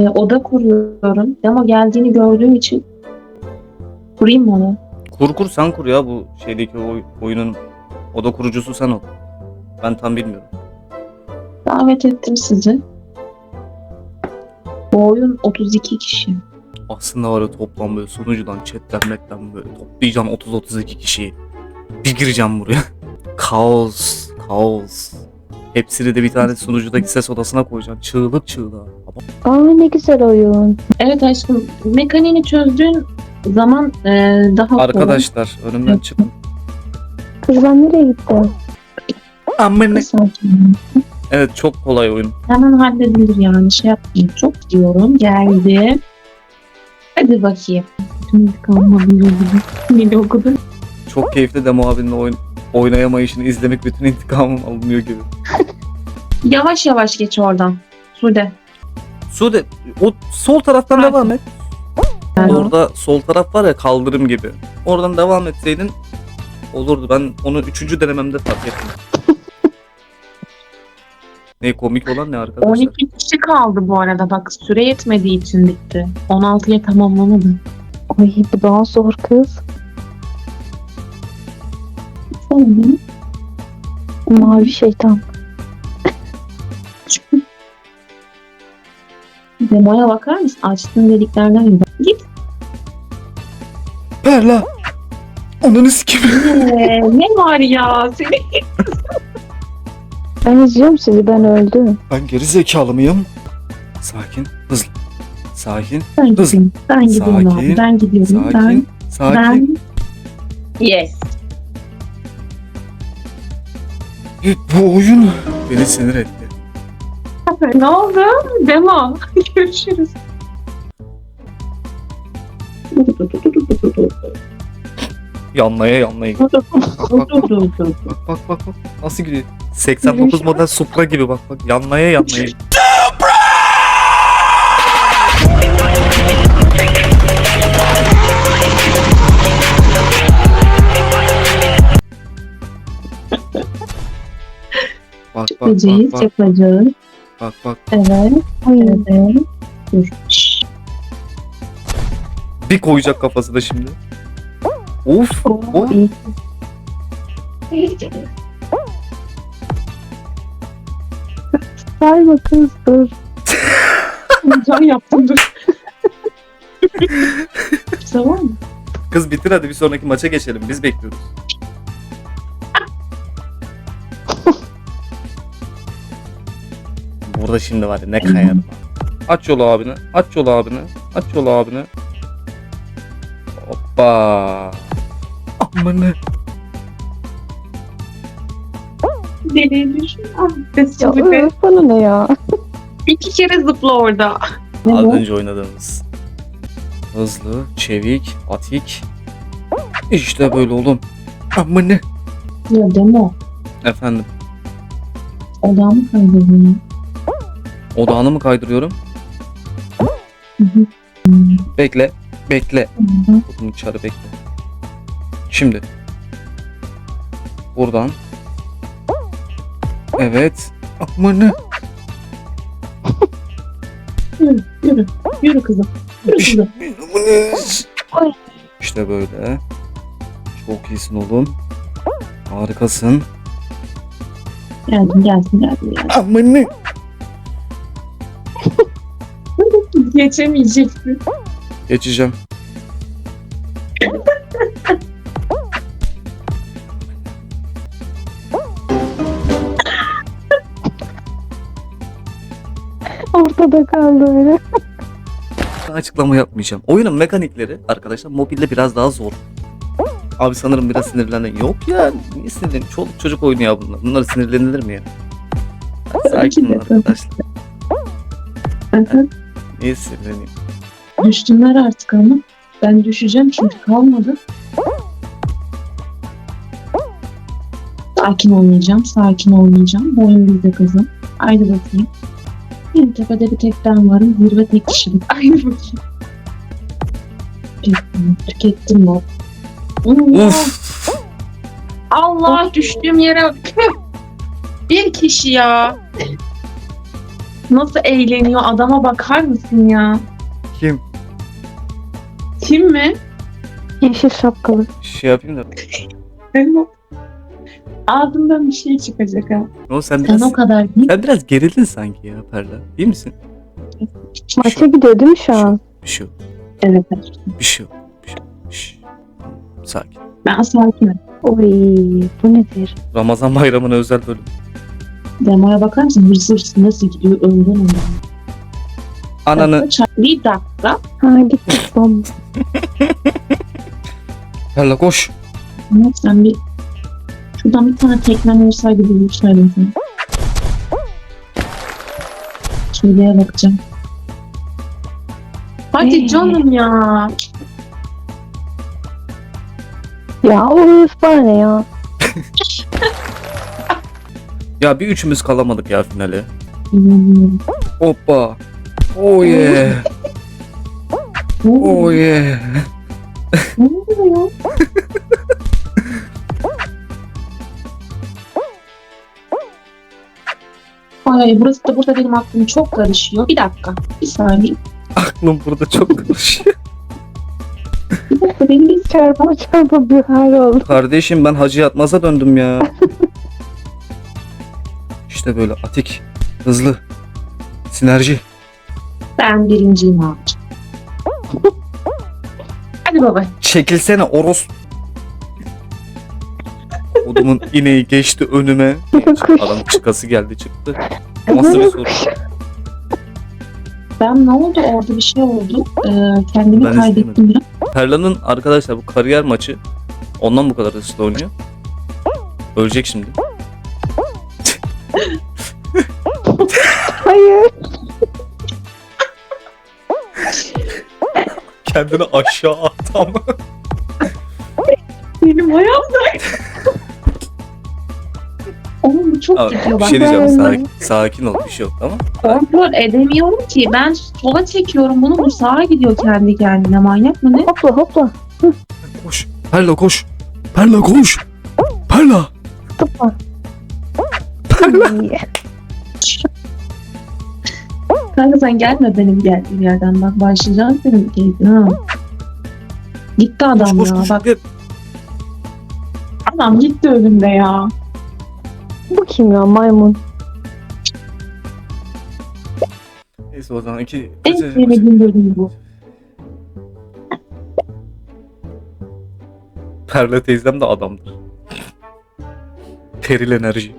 E, oda kuruyorum. Ama geldiğini gördüğüm için kurayım mı onu? Kur kur sen kur ya bu şeydeki oy- oyunun oda kurucusu sen ol. Ben tam bilmiyorum. Davet ettim sizi. Bu oyun 32 kişi. Aslında var ya toplam böyle sunucudan, chatten, metten böyle toplayacağım 30-32 kişiyi. Bir gireceğim buraya. kaos, kaos. Hepsini de bir tane sunucudaki ses odasına koyacağım. Çığlık çığlığa. Aa ne güzel oyun. Evet aşkım mekaniğini çözdüğün zaman e, daha kolay. Arkadaşlar önümden çıkın. Kız ben nereye gittim? Amına. Sakin. Evet çok kolay oyun. Hemen halledilir yani şey yapmayayım. Çok diyorum geldi. Hadi bakayım. Bir gibi. Beni okudun. Çok keyifli demo abinin oyun oynayamayışını izlemek bütün intikamım alınıyor gibi. Yavaş yavaş geç oradan. Sude. Sude o sol taraftan Bırak. devam et. Yani Orada sol taraf var ya kaldırım gibi. Oradan devam etseydin olurdu. Ben onu üçüncü denememde fark ettim. ne komik olan ne arkadaşlar? 12 kişi kaldı bu arada bak süre yetmediği için bitti. 16'ya tamamlamadı. Ay bu daha zor kız. Mavi şeytan. Demoya bakar mısın? Açtığın deliklerden gibi. Git. Perla! Ananı sikim. Ee, ne var ya? Seni Ben izliyorum sizi ben öldüm. Ben geri zekalı mıyım? Sakin, hızlı. Sakin, ben gideyim. Ben gidiyorum sakin, abi. Ben gidiyorum. Ben, sakin, sakin. ben... Yes. Bu oyun beni sinir etti. ne oldu? Demo. Görüşürüz. Yanlaya yanlaya. Bak bak bak bak. Nasıl gidiyor? 89 model Supra gibi bak bak. Yanlaya yanlaya. Bak bak bak bak yapacağız. Bak bak. Evet, evet. Şşş. Bir koyacak kafasına şimdi. Of. Of. iyi. Sayma kız dur. Can yaptım dur. tamam mı? Kız bitir hadi bir sonraki maça geçelim. Biz bekliyoruz. Burada şimdi var ya ne kayarım. Aç yolu abine. Aç yolu abine. Aç yolu abine. Hoppa. Amına. Deliye düşün. Ah, Ya çocuk. öf bana ne ya? İki kere zıpla orada. Az önce oynadığımız. Hızlı, çevik, atik. İşte böyle oğlum. Amına. Ya demo. Efendim. Odamı ya. Odağını mı kaydırıyorum? Bekle. Bekle. Hı hı. Bunu çarı bekle. Şimdi. Buradan. Evet. Amanı. Yürü, yürü. Yürü kızım. Yürü kızım. Ay. İşte böyle. Çok iyisin oğlum. Harikasın. Geldim, geldim, geldim. geldim. Amanı. Geçemeyeceksin. Geçeceğim. Ortada kaldı öyle. Açıklama yapmayacağım. Oyunun mekanikleri arkadaşlar mobilde biraz daha zor. Abi sanırım biraz sinirlendin. Yok ya niye sinirlen? Çoluk çocuk oyunu ya bunlar. Bunlar sinirlenilir mi ya? Sakin olun arkadaşlar. Niye sinirleneyim? Düştünler artık ama. Ben düşeceğim çünkü kalmadı. Sakin olmayacağım, sakin olmayacağım. Bu oyun bizde kızım. Haydi bakayım. En tepede bir tek ben varım. Zirve tek kişilik. Haydi bakayım. Tükettim, tükettim bu. Allah, Uf. Allah düştüğüm yere bak. bir kişi ya. Nasıl eğleniyor adama bakar mısın ya? Kim? Kim mi? Yeşil şapkalı. Şey yapayım da. Benim Ağzımdan bir şey çıkacak ha. O sen Sen biraz, o kadar değil. sen biraz gerildin sanki ya Perla. İyi misin? Maça gidiyor değil mi şu an? Bir şey yok. Evet. evet. Bir şey yok. Bir şey yok. Şşş. Sakin. Ben sakinim. Oy bu nedir? Ramazan bayramına özel bölüm. Demaya bakar mısın? Hırsız hırsız nasıl gidiyor? Öldün onu. Ananı. Bir dakika. Ha gitmiş bomba. Perla koş. Ama sen bir şuradan bir tane tekmen olsaydı bir vursaydım seni. Şuraya bakacağım. Hadi Ee? canım ya. Ya o hırs bana ya? Ya bir üçümüz kalamadık ya finale. İnanmıyorum. Hoppa. Oh yeah. Oluyor? Oh yeah. Ne oluyor ya? Ay burası da burada benim aklım çok karışıyor. Bir dakika. Bir saniye. Aklım burada çok karışıyor. Bir dakika benim bir Çarpa çarpa bir hal oldu. Kardeşim ben Hacı Yatmaz'a döndüm ya. İşte böyle atik, hızlı, sinerji. ben birinciyim abi. Hadi baba. Çekilsene Oros. Odumun ineği geçti önüme. Adam çıkası geldi çıktı. Nasıl bir soru? Ben ne oldu orada bir şey oldu. Ee, kendimi Ben kaybettim ya. Perla'nın arkadaşlar bu kariyer maçı ondan bu kadar hızlı oynuyor. Ölecek şimdi. Hayır. Kendini aşağı attı ama. Benim ayağımda. Oğlum bu çok Abi, gidiyor bir bak. şey diyeceğim sakin, sakin ol bir şey yok tamam. Kontrol edemiyorum ki. Ben sola çekiyorum bunu. Bu sağa gidiyor kendi kendine. Manyak mı ne? Hopla hopla. Koş. Perla koş. Perla koş. Perla. Tıpla. Kanka sen gelme benim geldiğim yerden. Bak başlayacağım senin keyfin ha. Gitti Koş adam koş ya. koş. Bak Gel. adam gitti önümde ya. Bu kim ya maymun? Neyse o zaman iki... En sevmediğim bölüm bu. Perla teyzem de adamdır. Peril enerji.